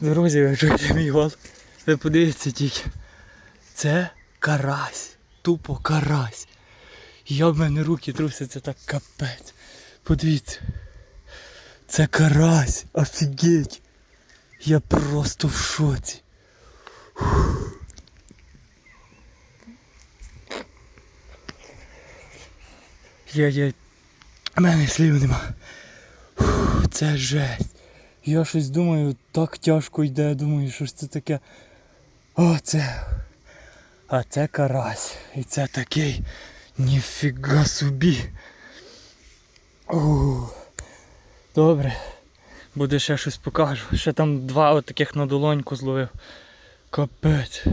Друзі, ви мій гол? Ви подивіться тільки. Це карась. Тупо карась. Я в мене руки трусяться так капець. Подивіться. Це карась. Офігеть. Я просто в шоці. Я, я... У мене слів нема. Фух, Це жесть. Я щось думаю, так тяжко йде, думаю, що ж це таке. О, це. А це карась. І це такий. Ніфіга собі. О, добре. Буде ще щось покажу. Ще там два отаких на долоньку зловив. Капець.